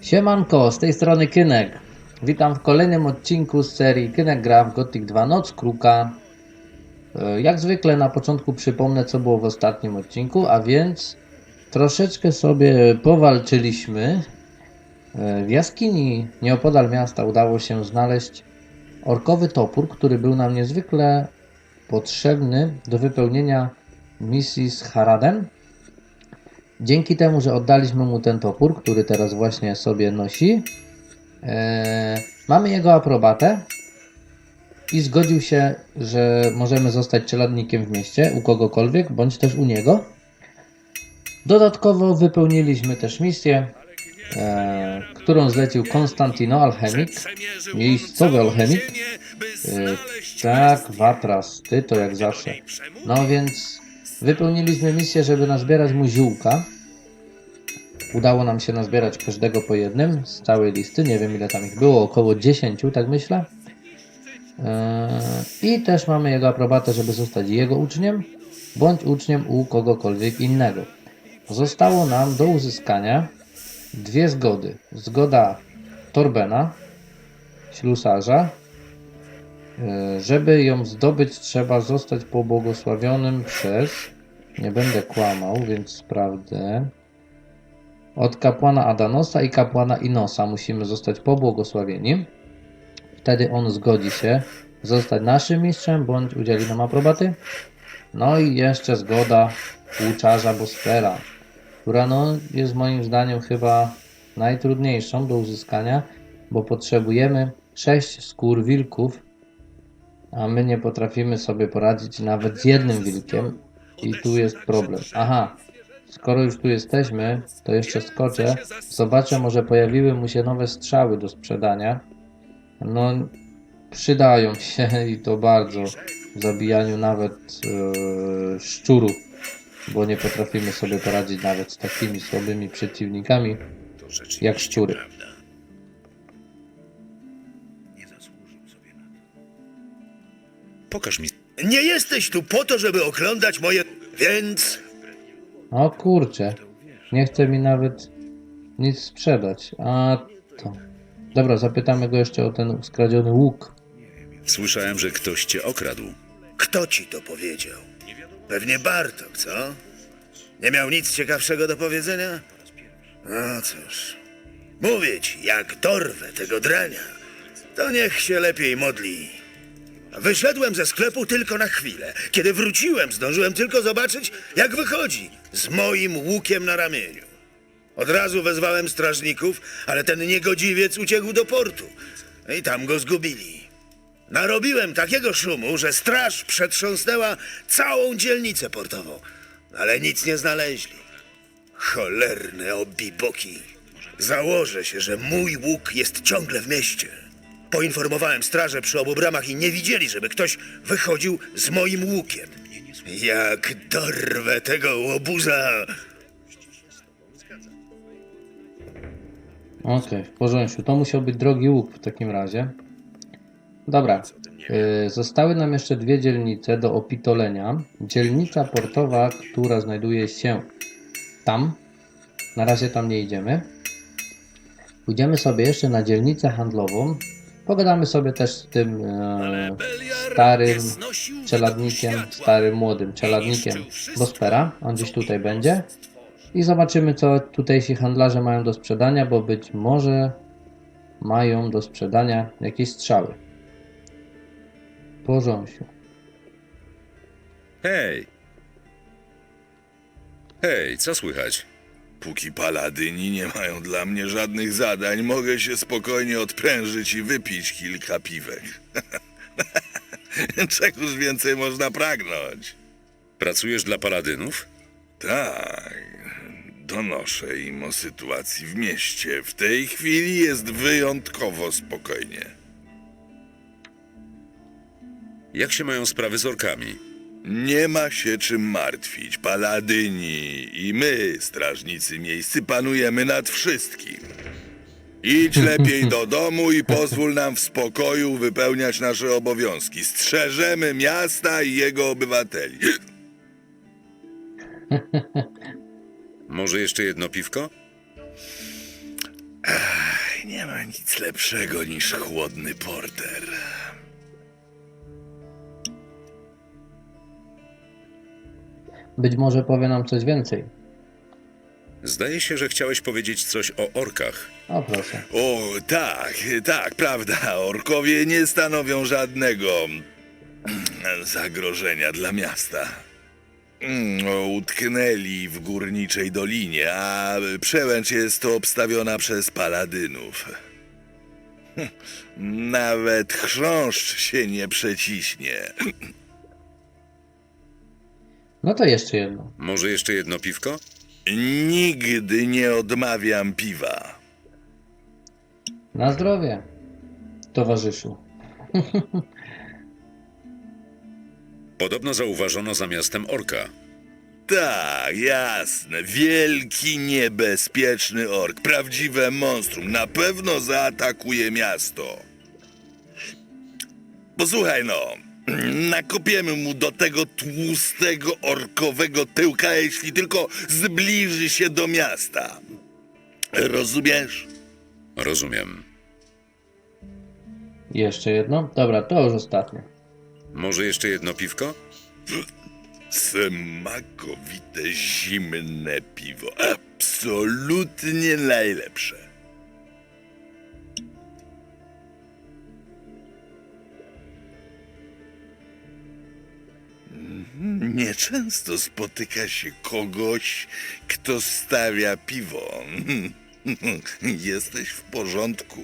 Siemanko, z tej strony Kynek. Witam w kolejnym odcinku z serii Kynek gra w Gothic 2 Noc Kruka. E, Jak zwykle na początku przypomnę co było w ostatnim odcinku, a więc troszeczkę sobie powalczyliśmy. E, W jaskini nieopodal miasta udało się znaleźć orkowy topór, który był nam niezwykle potrzebny do wypełnienia misji z Haradem. Dzięki temu, że oddaliśmy mu ten topór, który teraz właśnie sobie nosi, e, mamy jego aprobatę i zgodził się, że możemy zostać czeladnikiem w mieście u kogokolwiek, bądź też u niego. Dodatkowo wypełniliśmy też misję, e, którą zlecił Konstantino, alchemik, miejscowy alchemik. E, tak, Watras, ty to jak zawsze. No więc wypełniliśmy misję, żeby nazbierać mu ziółka. Udało nam się nazbierać każdego po jednym z całej listy. Nie wiem ile tam ich było, około 10, tak myślę. Eee, I też mamy jego aprobatę, żeby zostać jego uczniem, bądź uczniem u kogokolwiek innego. Zostało nam do uzyskania dwie zgody. Zgoda Torbena, ślusarza, E, Żeby ją zdobyć, trzeba zostać pobłogosławionym przez. Nie będę kłamał, więc sprawdzę. Od kapłana Adanosa i kapłana Inosa musimy zostać pobłogosławieni. Wtedy on zgodzi się zostać naszym mistrzem bądź udzieli nam aprobaty. No i jeszcze zgoda łuczarza Bospera, która no, jest moim zdaniem chyba najtrudniejszą do uzyskania, bo potrzebujemy 6 skór wilków a my nie potrafimy sobie poradzić nawet z jednym wilkiem. I tu jest problem. Aha, skoro już tu jesteśmy, to jeszcze skoczę. Zobaczę, może pojawiły mu się nowe strzały do sprzedania. No, przydają się i to bardzo w zabijaniu nawet e, szczurów, bo nie potrafimy sobie poradzić nawet z takimi słabymi przeciwnikami jak szczury. Pokaż mi. Nie jesteś tu po to, żeby oglądać moje... Więc... O kurczę, nie chce mi nawet nic sprzedać. A to. Dobra, zapytamy go jeszcze o ten skradziony łuk. Słyszałem, że ktoś cię okradł. Kto ci to powiedział? Pewnie Bartok, co? Nie miał nic ciekawszego do powiedzenia? No cóż... Mówię ci, jak dorwę tego drania, to niech się lepiej modli. Wyszedłem ze sklepu tylko na chwilę. Kiedy wróciłem, zdążyłem tylko zobaczyć, jak wychodzi z moim łukiem na ramieniu. Od razu wezwałem strażników, ale ten niegodziwiec uciekł do portu. I tam go zgubili. Narobiłem takiego szumu, że straż przetrząsnęła całą dzielnicę portową, ale nic nie znaleźli. Cholerne obiboki. Założę się, że mój łuk jest ciągle w mieście. Poinformowałem strażę przy obu bramach i nie widzieli, żeby ktoś wychodził z moim łukiem. Jak dorwę tego łobuza! Okej, w porządku. To musiał być drogi łuk w takim razie. Dobra. y, Zostały nam jeszcze dwie dzielnice do opitolenia. Dzielnica portowa, która znajduje się tam. Na razie tam nie idziemy. Pójdziemy sobie jeszcze na dzielnicę handlową. Pogadamy sobie też z tym e, starym czeladnikiem, starym młodym czeladnikiem Bospera. On gdzieś tutaj będzie. I zobaczymy, co tutejsi handlarze mają do sprzedania, bo być może mają do sprzedania jakieś strzały. Porząsiu. Hej! Hej, co słychać? Póki paladyni nie mają dla mnie żadnych zadań, mogę się spokojnie odprężyć i wypić kilka piwek. Czegoż więcej można pragnąć? Pracujesz dla paladynów? Tak, donoszę im o sytuacji w mieście. W tej chwili jest wyjątkowo spokojnie. Jak się mają sprawy z orkami? Nie ma się czym martwić. Paladyni i my, strażnicy miejscy, panujemy nad wszystkim. Idź lepiej do domu i pozwól nam w spokoju wypełniać nasze obowiązki. Strzeżemy miasta i jego obywateli. Może jeszcze jedno piwko? Nie ma nic lepszego niż chłodny porter. Być może powie nam coś więcej. Zdaje się, że chciałeś powiedzieć coś o orkach. O proszę. O, tak, tak, prawda. Orkowie nie stanowią żadnego mm, zagrożenia dla miasta. Mm, Utknęli w górniczej dolinie, a przełęcz jest obstawiona przez paladynów. Hm, Nawet chrząszcz się nie przeciśnie. No to jeszcze jedno. Może jeszcze jedno piwko? Nigdy nie odmawiam piwa. Na zdrowie, towarzyszu. Podobno zauważono za miastem orka. Tak, jasne. Wielki, niebezpieczny ork. Prawdziwe monstrum. Na pewno zaatakuje miasto. Posłuchaj no. Nakopiemy mu do tego tłustego orkowego tyłka, jeśli tylko zbliży się do miasta. Rozumiesz? Rozumiem. Jeszcze jedno? Dobra, to już ostatnie. Może jeszcze jedno piwko? Smakowite, zimne piwo. Absolutnie najlepsze. Nieczęsto spotyka się kogoś, kto stawia piwo. Jesteś w porządku.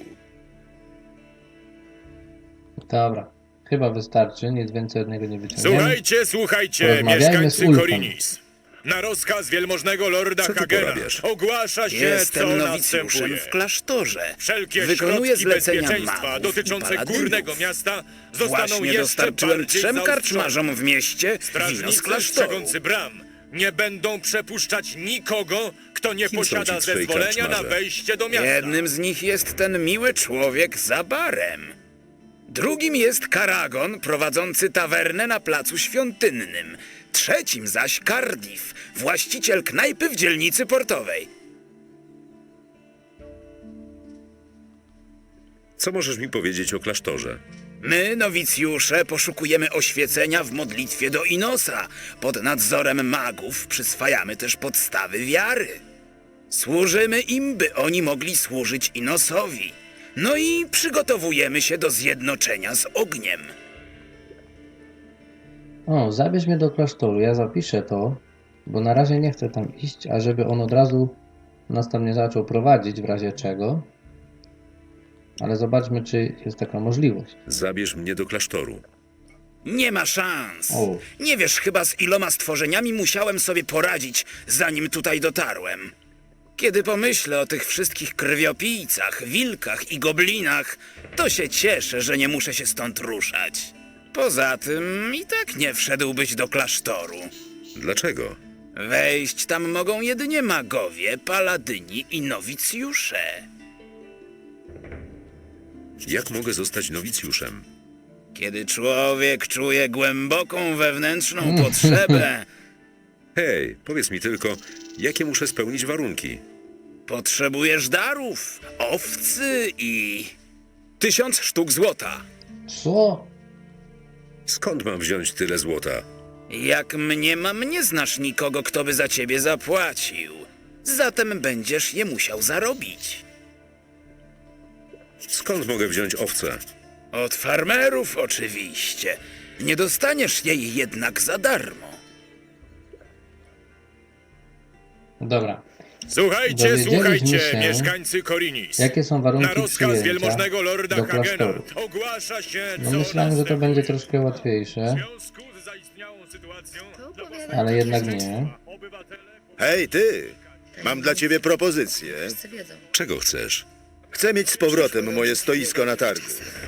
Dobra, chyba wystarczy, nic więcej od niego nie wyciągniemy. Słuchajcie, słuchajcie, Porozmawiajmy z mieszkańcy Ulfem. Korinis. Na rozkaz wielmożnego lorda Co ty Hagena porabiasz? ogłasza się, Jestem co nowicjuszem następuje. w klasztorze. Wszelkie Wykonuję środki zlecenia bezpieczeństwa dotyczące paladynów. górnego miasta zostaną Właśnie jeszcze dostarczyłem bardziej trzem zaostrzone. karczmarzom w mieście wino z Strażnicy klasztoru. strzegący bram nie będą przepuszczać nikogo, kto nie Kim są posiada ci zezwolenia na karczmarze? wejście do miasta. Jednym z nich jest ten miły człowiek za barem. Drugim jest Karagon, prowadzący tawernę na placu świątynnym. Trzecim zaś Cardiff, właściciel knajpy w dzielnicy portowej. Co możesz mi powiedzieć o klasztorze? My, nowicjusze, poszukujemy oświecenia w modlitwie do Inosa. Pod nadzorem magów przyswajamy też podstawy wiary. Służymy im, by oni mogli służyć Inosowi. No i przygotowujemy się do zjednoczenia z ogniem. O, zabierz mnie do klasztoru, ja zapiszę to, bo na razie nie chcę tam iść, a żeby on od razu nas tam nie zaczął prowadzić w razie czego. Ale zobaczmy, czy jest taka możliwość. Zabierz mnie do klasztoru. Nie ma szans. O. Nie wiesz chyba z iloma stworzeniami musiałem sobie poradzić, zanim tutaj dotarłem. Kiedy pomyślę o tych wszystkich krwiopijcach, wilkach i goblinach, to się cieszę, że nie muszę się stąd ruszać. Poza tym i tak nie wszedłbyś do klasztoru. Dlaczego? Wejść tam mogą jedynie magowie, paladyni i nowicjusze. Jak mogę zostać nowicjuszem? Kiedy człowiek czuje głęboką wewnętrzną potrzebę, Hej, powiedz mi tylko, jakie muszę spełnić warunki? potrzebujesz darów, owcy i tysiąc sztuk złota. Co? Skąd mam wziąć tyle złota? Jak mnie mam, nie znasz nikogo, kto by za ciebie zapłacił. Zatem będziesz je musiał zarobić. Skąd mogę wziąć owce? Od farmerów oczywiście. Nie dostaniesz jej jednak za darmo. Dobra. Słuchajcie, słuchajcie, się, mieszkańcy Korinis. Jakie są warunki Na rozkaz wielmożnego lorda do Hagena ogłasza się, No myślałem, że to będzie troszkę łatwiejsze, W związku z zaistniałą sytuacją dla ale jednak nie. Hej, ty! Mam dla ciebie propozycję. Wszyscy wiedzą. Czego chcesz? Chcę mieć z powrotem moje stoisko na targu.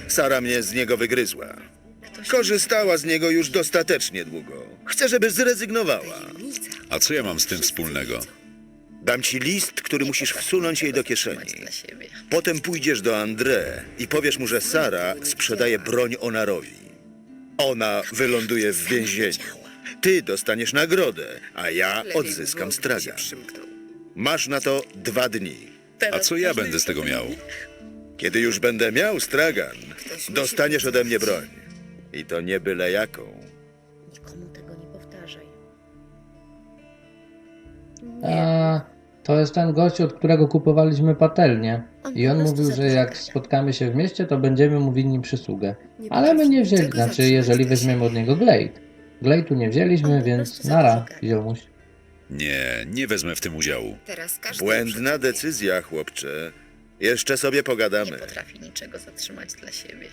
Sara mnie z niego wygryzła. Korzystała z niego już dostatecznie długo. Chcę, żeby zrezygnowała. A co ja mam z tym wspólnego? Dam ci list, który musisz wsunąć jej do kieszeni. Potem pójdziesz do André i powiesz mu, że Sara sprzedaje broń Onarowi. Ona wyląduje w więzieniu. Ty dostaniesz nagrodę, a ja odzyskam przymknął. Masz na to dwa dni. A co ja będę z tego miał? Kiedy już będę miał stragan, dostaniesz ode mnie broń. I to nie byle jaką. A, to jest ten gość, od którego kupowaliśmy patelnię. On I po on prostu mówił, że jak spotkamy się w mieście, to będziemy mu winni przysługę. Nie Ale my potrafi nie wzięli, niczego znaczy zatrzymać jeżeli weźmiemy od niego Glade. Glade'u nie On wzięliśmy, po więc prostu nara, zaczeka. ziomuś. Nie, nie wezmę w tym udziału. Teraz każdy Błędna już decyzja, chłopcze. Jeszcze sobie Nie pogadamy. potrafi niczego zatrzymać dla siebie.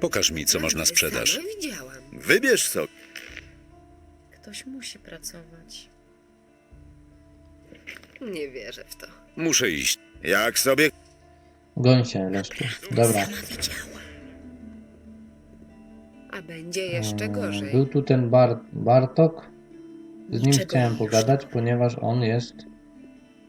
Pokaż mi, co masz na sprzedaż. Sama widziałam. Wybierz sobie. Ktoś musi pracować. Nie wierzę w to. Muszę iść. Jak sobie Goń się, Leszku. Dobra. A będzie jeszcze Mm, gorzej. Był tu ten Bar Bartok. Z nim Niczego chciałem już pogadać, ponieważ on jest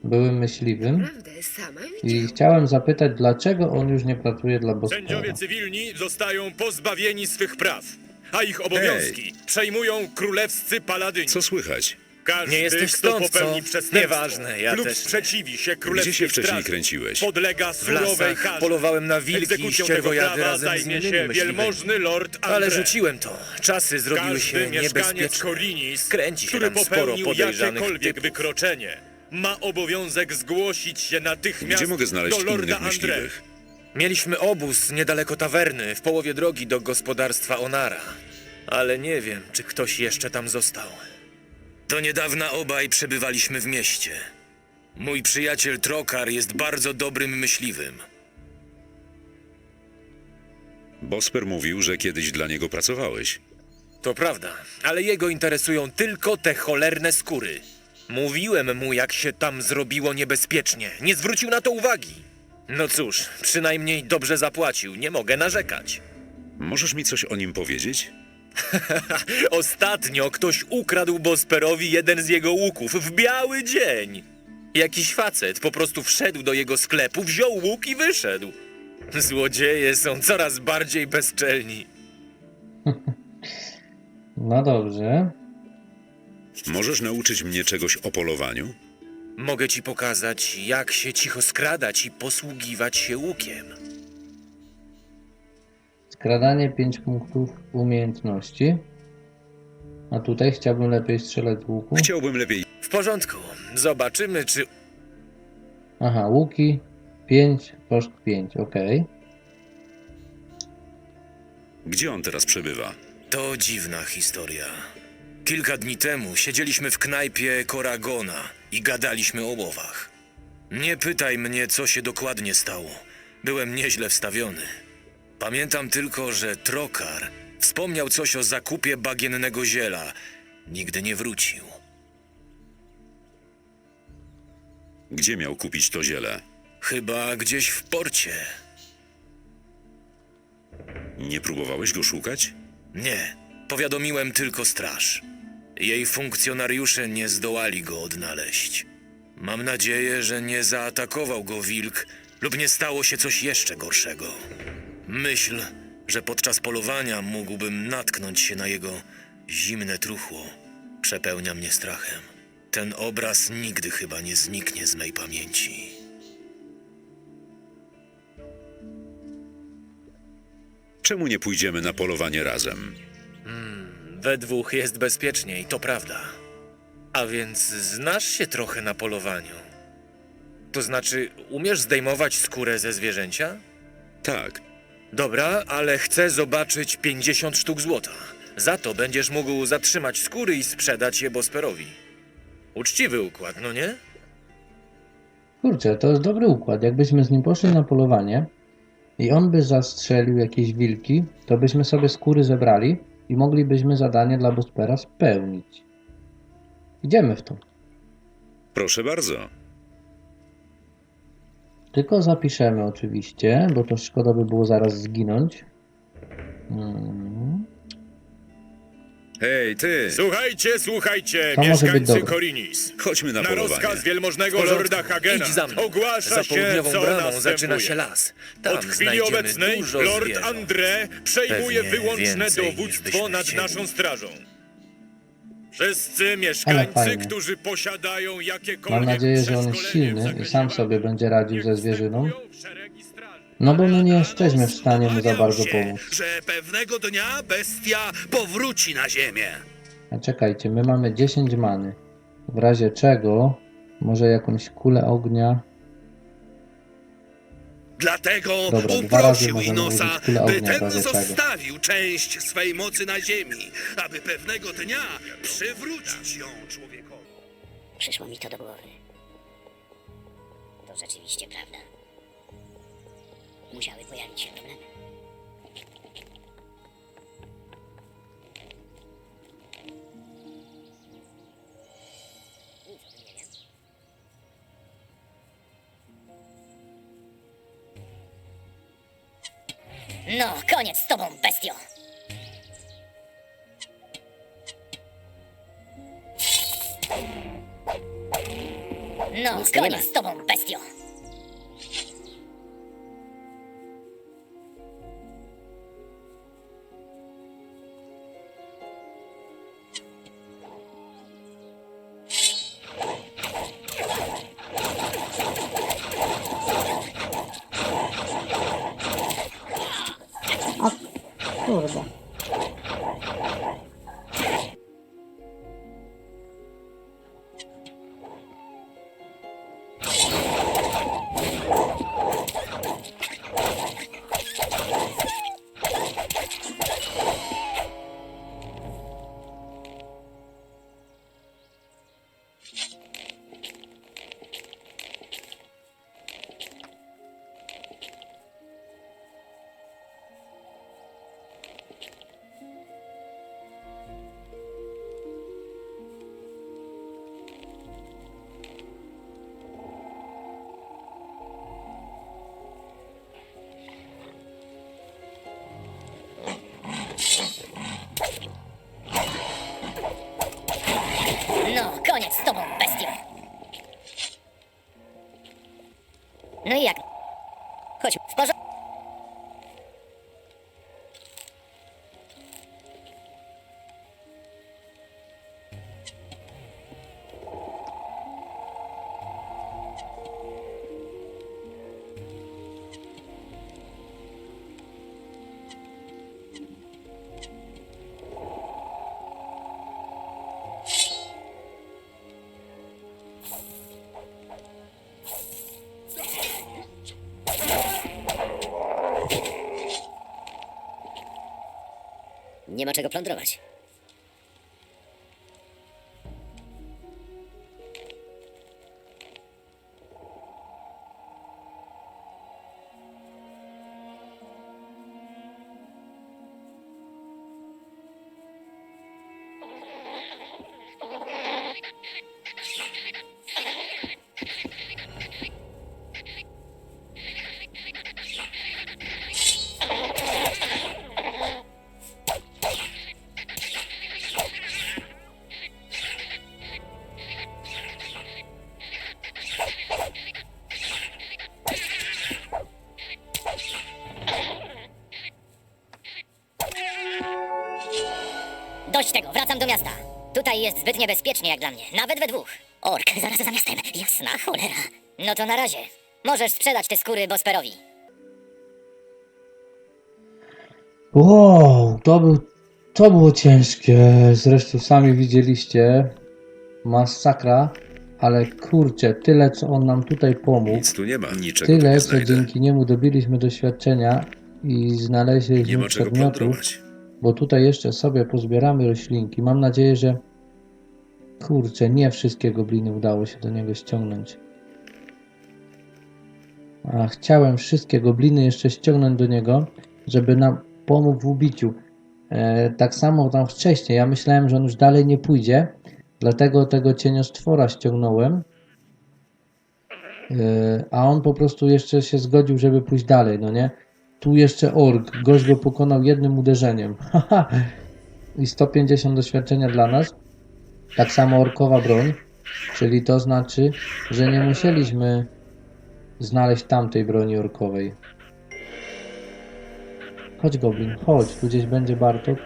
byłym myśliwym. Sama I widziałam. chciałem zapytać, dlaczego on już nie pracuje dla Bospora. Sędziowie cywilni zostają pozbawieni swych praw, a ich obowiązki przejmują królewscy paladyni. Co słychać? Każdy, Nie jesteś kto stąd, popełni co? przestępstwo Nieważne, ja lub też nie. sprzeciwi się Gdzie się wcześniej straży, kręciłeś? podlega W surowej lasach karze. polowałem na wilki i Egzekucją tego ścierwojady prawa razem z zajmie innymi się myśliwymi. wielmożny lord André. Ale rzuciłem to. Czasy zrobiły Każdy się mieszkaniec niebezpieczne. Korinis, Kręci się który tam sporo popełnił podejrzanych jakiekolwiek typów. wykroczenie, ma obowiązek zgłosić się natychmiast Gdzie mogę znaleźć do lorda innych André. myśliwych? Mieliśmy obóz niedaleko tawerny, w połowie drogi do gospodarstwa Onara. Ale nie wiem, czy ktoś jeszcze tam został. Do niedawna obaj przebywaliśmy w mieście. Mój przyjaciel Trokar jest bardzo dobrym myśliwym. Bosper mówił, że kiedyś dla niego pracowałeś. To prawda, ale jego interesują tylko te cholerne skóry. Mówiłem mu, jak się tam zrobiło niebezpiecznie. Nie zwrócił na to uwagi. No cóż, przynajmniej dobrze zapłacił, nie mogę narzekać. Możesz mi coś o nim powiedzieć? Ostatnio ktoś ukradł Bosperowi jeden z jego łuków w biały dzień. Jakiś facet po prostu wszedł do jego sklepu, wziął łuk i wyszedł. Złodzieje są coraz bardziej bezczelni. No dobrze. Możesz nauczyć mnie czegoś o polowaniu? Mogę ci pokazać, jak się cicho skradać i posługiwać się łukiem. Skradanie 5 punktów umiejętności. A tutaj chciałbym lepiej strzelać z łuku. Chciałbym lepiej. W porządku. Zobaczymy, czy Aha, łuki 5, koszt 5, ok. Gdzie on teraz przebywa? To dziwna historia. Kilka dni temu siedzieliśmy w knajpie Koragona i gadaliśmy o łowach. Nie pytaj mnie, co się dokładnie stało. Byłem nieźle wstawiony. Pamiętam tylko, że Trokar wspomniał coś o zakupie bagiennego ziela. Nigdy nie wrócił. Gdzie miał kupić to ziele? Chyba gdzieś w porcie. Nie próbowałeś go szukać? Nie, powiadomiłem tylko straż. Jej funkcjonariusze nie zdołali go odnaleźć. Mam nadzieję, że nie zaatakował go wilk lub nie stało się coś jeszcze gorszego. Myśl, że podczas polowania mógłbym natknąć się na jego zimne truchło, przepełnia mnie strachem. Ten obraz nigdy chyba nie zniknie z mej pamięci. Czemu nie pójdziemy na polowanie razem? We dwóch jest bezpieczniej, to prawda. A więc znasz się trochę na polowaniu. To znaczy, umiesz zdejmować skórę ze zwierzęcia? Tak. Dobra, ale chcę zobaczyć 50 sztuk złota. Za to będziesz mógł zatrzymać skóry i sprzedać je Bosperowi. Uczciwy układ, no nie? Kurczę, to jest dobry układ. Jakbyśmy z nim poszli na polowanie i on by zastrzelił jakieś wilki, to byśmy sobie skóry zebrali i moglibyśmy zadanie dla Bospera spełnić. Idziemy w to. Proszę bardzo. Tylko zapiszemy oczywiście, bo to szkoda by było zaraz zginąć. Mm. Hej, ty! Słuchajcie, słuchajcie, To może być mieszkańcy dobre. Korinis. Chodźmy na Na polowanie. rozkaz wielmożnego porządku. lorda Hagena Idź za mną. ogłasza Za się, południową co bramą zaczyna się las. Tam Od chwili znajdziemy obecnej dużo Lord zwierząt. André przejmuje Pewnie wyłączne więcej niż dowództwo nad chcieli. naszą strażą. Wszyscy mieszkańcy, fajnie. którzy posiadają jakiekolwiek Mam nadzieję, że on jest przeszkolenie w silny i zakresie sam walki, sobie będzie radził ze zwierzyną. wstępują w szeregi No bo my nie jesteśmy w stanie mu za bardzo się, pomóc. że pewnego dnia bestia powróci na ziemię. A czekajcie, my mamy 10 many. W razie czego może jakąś kulę ognia. Dlatego Dobra, dwa razy uprosił możemy Inosa, użyć by ognia, w ten razie czego. zostawił część swej mocy na ziemi, aby pewnego dnia przywrócić ją człowiekowi. Przyszło mi to do głowy. To rzeczywiście prawda. Musiały pojawić się problemy. No, koniec z tobą, bestio! No, koniec z tobą, bestio! Nie ma czego plądrować. Tutaj jest zbyt niebezpiecznie jak dla mnie, nawet we dwóch. Ork, zaraz za miastem, jasna cholera. No to na razie. Możesz sprzedać te skóry Bosperowi. Wow, to, był, to było ciężkie. Zresztą sami widzieliście. Masakra. Ale kurczę, tyle co on nam tutaj pomógł. Nic tu nie ma. Niczego tu Tyle nie co znajdę. dzięki niemu dobiliśmy doświadczenia i Nie znaleźliśmy ma czego przedmiotów. plądrować. bo tutaj jeszcze sobie pozbieramy roślinki. Mam nadzieję, że kurczę, nie wszystkie gobliny udało się do niego ściągnąć. A chciałem wszystkie gobliny jeszcze ściągnąć do niego, żeby nam pomógł w ubiciu. E, tak samo tam wcześniej. Ja myślałem, że on już dalej nie pójdzie, dlatego tego cieniostwora ściągnąłem. E, a on po prostu jeszcze się zgodził, żeby pójść dalej, no nie? Tu jeszcze ork. Gość go pokonał jednym uderzeniem. I 150 doświadczenia dla nas. Tak samo orkowa broń. Czyli to znaczy, że nie musieliśmy znaleźć tamtej broni orkowej. Chodź Goblin, chodź. Tu gdzieś będzie Bartok.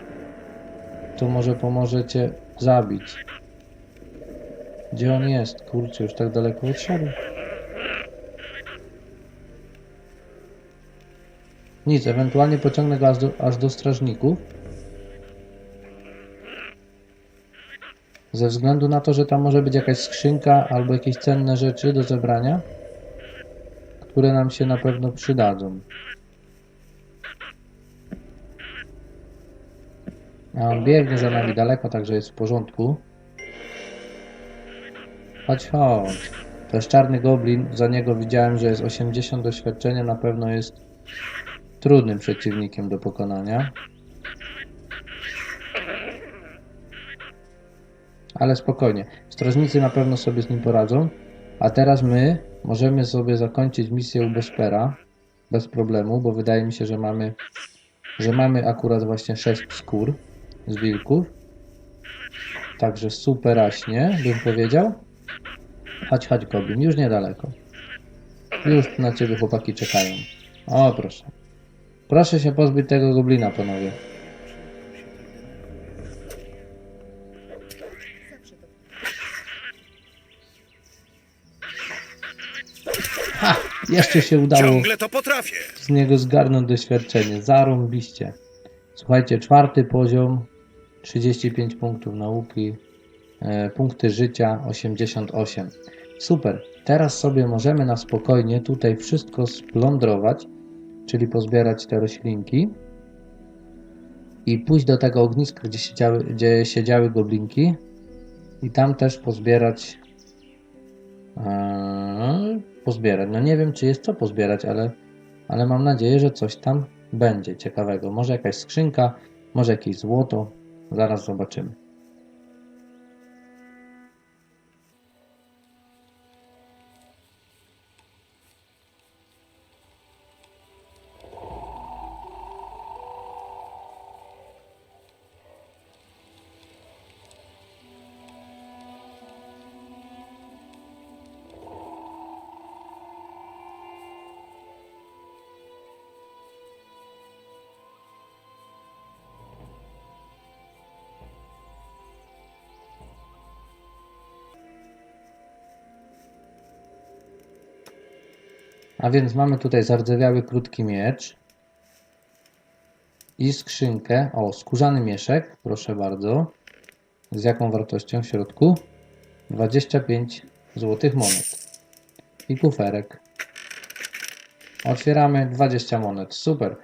To może pomoże cię zabić. Gdzie on jest? Kurczę, już tak daleko odszedł. Nic, ewentualnie pociągnę go aż do, aż do strażników. Ze względu na to, że tam może być jakaś skrzynka albo jakieś cenne rzeczy do zebrania, które nam się na pewno przydadzą. A on biegnie za nami daleko, także jest w porządku. Chodź, chodź. To jest czarny goblin. Za niego widziałem, że jest 80 doświadczenia. Na pewno jest trudnym przeciwnikiem do pokonania. Ale spokojnie. Strażnicy na pewno sobie z nim poradzą. A teraz my możemy sobie zakończyć misję u Bospera bez problemu, bo wydaje mi się, że mamy, że mamy akurat właśnie 6 skór z wilków. Także superaśnie, bym powiedział. Chodź, chodź, Goblin, już niedaleko. Już na ciebie chłopaki czekają. O, proszę. Proszę się pozbyć tego goblina, panowie. Jeszcze się udało Ciągle to potrafię. z niego zgarnąć doświadczenie. Zarąbiście. Słuchajcie, czwarty poziom, 35 punktów nauki, e, punkty życia 88. Super. Teraz sobie możemy na spokojnie tutaj wszystko splądrować, czyli pozbierać te roślinki i pójść do tego ogniska, gdzie siedziały, gdzie siedziały goblinki i tam też pozbierać e, pozbierać. No nie wiem, czy jest co pozbierać, ale ale mam nadzieję, że coś tam będzie ciekawego. Może jakaś skrzynka, może jakieś złoto. Zaraz zobaczymy. A więc mamy tutaj zardzewiały krótki miecz i skrzynkę. O, skórzany mieszek, proszę bardzo. Z jaką wartością w środku? 25 złotych monet. I kuferek. Otwieramy 20 monet. Super.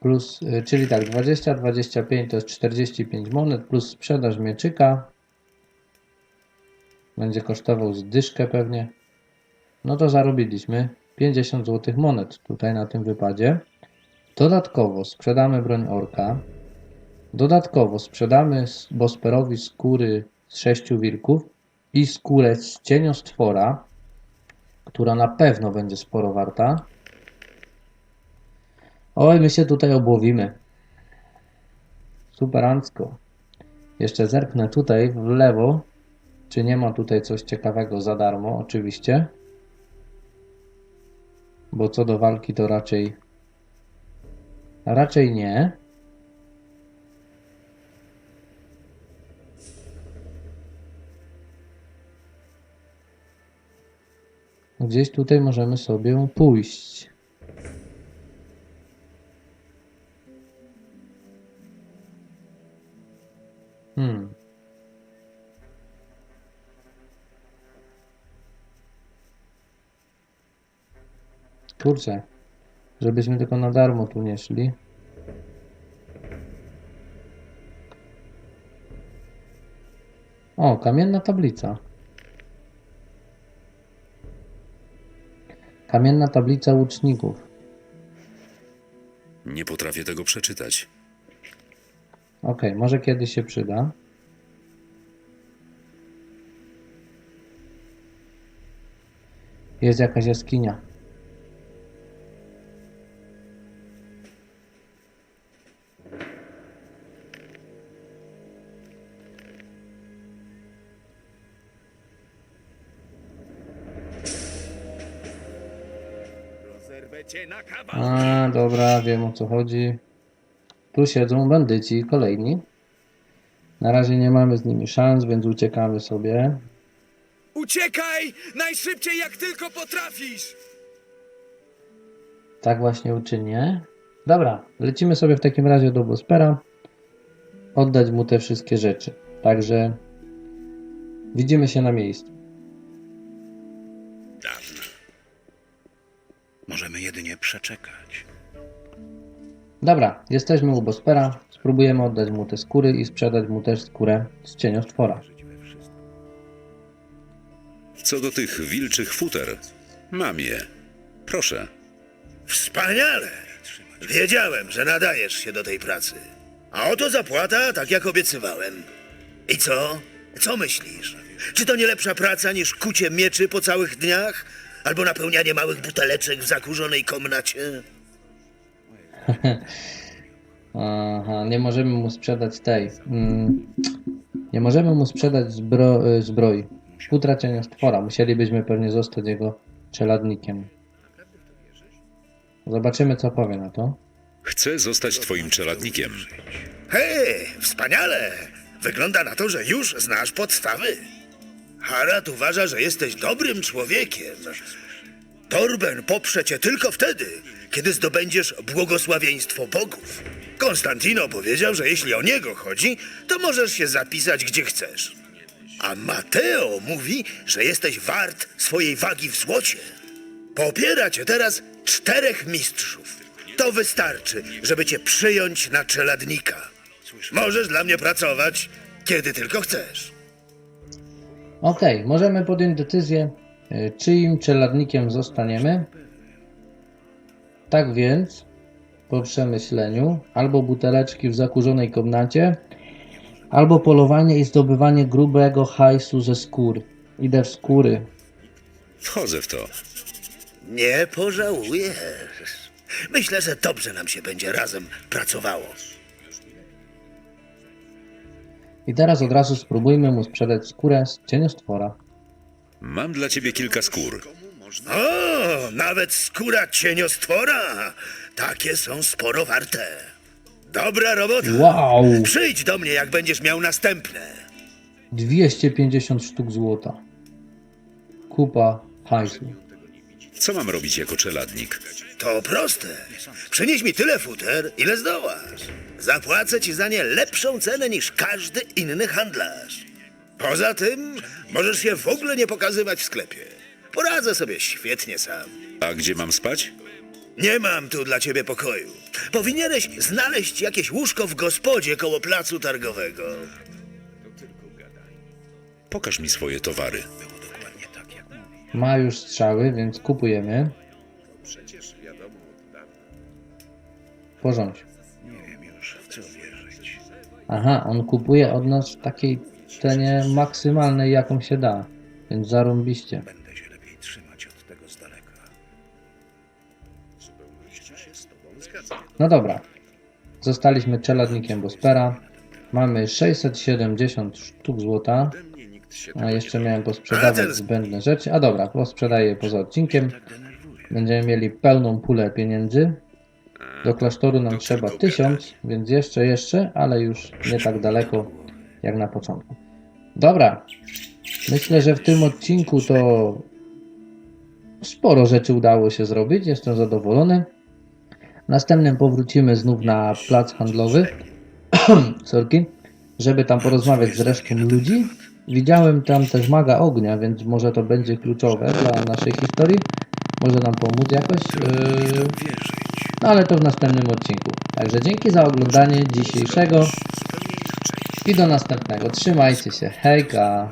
Plus, y, czyli tak, 20, 25 to jest 45 monet, plus sprzedaż mieczyka. Będzie kosztował zdyszkę pewnie. No to zarobiliśmy 50 złotych monet tutaj na tym wypadzie. Dodatkowo sprzedamy broń orka. Dodatkowo sprzedamy Bosperowi skóry z sześciu wilków i skórę z cieniostwora, która na pewno będzie sporo warta. Oj, my się tutaj obłowimy. Superancko. Jeszcze zerknę tutaj w lewo, czy nie ma tutaj coś ciekawego za darmo, oczywiście. Bo co do walki to raczej raczej nie. Gdzieś tutaj możemy sobie pójść. Kurczę, żebyśmy tylko na darmo tu nie szli. O, kamienna tablica. Kamienna tablica łuczników. Nie potrafię tego przeczytać. Okej, może kiedyś się przyda. Jest jakaś jaskinia. A, dobra, wiem o co chodzi. Tu siedzą bandyci kolejni. Na razie nie mamy z nimi szans, więc uciekamy sobie. Uciekaj! Najszybciej jak tylko potrafisz! Tak właśnie uczynię. Dobra, lecimy sobie w takim razie do Bospera. Oddać mu te wszystkie rzeczy. Także widzimy się na miejscu. Przeczekać. Dobra, jesteśmy u Bospera. Spróbujemy oddać mu te skóry i sprzedać mu też skórę z cieniostwora. Co do tych wilczych futer, mam je. Proszę. Wspaniale! Wiedziałem, że nadajesz się do tej pracy. A oto zapłata, tak jak obiecywałem. I co? Co myślisz? Czy to nie lepsza praca niż kucie mieczy po całych dniach? Albo napełnianie małych buteleczek w zakurzonej komnacie? Aha, nie możemy mu sprzedać tej. Mm, nie możemy mu sprzedać zbro, y, zbroi. Futra cieniostwora. Musielibyśmy pewnie zostać jego czeladnikiem. Zobaczymy, co powie na to. Chcę zostać twoim czeladnikiem. Hej, wspaniale! Wygląda na to, że już znasz podstawy. Harad uważa, że jesteś dobrym człowiekiem. Torben poprze cię tylko wtedy, kiedy zdobędziesz błogosławieństwo bogów. Konstantino powiedział, że jeśli o niego chodzi, to możesz się zapisać gdzie chcesz. A Mateo mówi, że jesteś wart swojej wagi w złocie. Popiera cię teraz czterech mistrzów. To wystarczy, żeby cię przyjąć na czeladnika. Możesz dla mnie pracować, kiedy tylko chcesz. Okej, możemy podjąć decyzję, y, czyim czeladnikiem zostaniemy. Tak więc, po przemyśleniu, albo buteleczki w zakurzonej komnacie, albo polowanie i zdobywanie grubego hajsu ze skór. Idę w skóry. Wchodzę w to. Nie pożałujesz. Myślę, że dobrze nam się będzie razem pracowało. I teraz od razu spróbujmy mu sprzedać skórę z cieniostwora. Mam dla ciebie kilka skór. O, nawet skóra cieniostwora. Takie są sporo warte. Dobra robota. Wow! Przyjdź do mnie, jak będziesz miał następne. 250 sztuk złota. Kupa hajsu. Co mam robić jako czeladnik? To proste. Przynieś mi tyle futer, ile zdołasz. Zapłacę ci za nie lepszą cenę niż każdy inny handlarz. Poza tym, możesz się w ogóle nie pokazywać w sklepie. Poradzę sobie świetnie sam. A gdzie mam spać? Nie mam tu dla ciebie pokoju. Powinieneś znaleźć jakieś łóżko w gospodzie koło placu targowego. Pokaż mi swoje towary. Ma już strzały, więc kupujemy. Porządź. Aha, on kupuje od nas w takiej cenie maksymalnej, jaką się da. Więc zarąbiście. No dobra. Zostaliśmy czeladnikiem Bospera. Mamy 670 sztuk złota. A jeszcze miałem posprzedawać zbędne rzeczy. A dobra, posprzedaję poza odcinkiem. Będziemy mieli pełną pulę pieniędzy. Do klasztoru nam trzeba 1000, więc jeszcze, jeszcze, ale już nie tak daleko jak na początku. Dobra. Myślę, że w tym odcinku to sporo rzeczy udało się zrobić. Jestem zadowolony. Następnym powrócimy znów na plac handlowy. Sorki. Żeby tam porozmawiać z resztą ludzi. Widziałem tam też maga ognia, więc może to będzie kluczowe dla naszej historii. Może nam pomóc jakoś. No ale to w następnym odcinku. Także dzięki za oglądanie dzisiejszego i do następnego. Trzymajcie się. Hejka!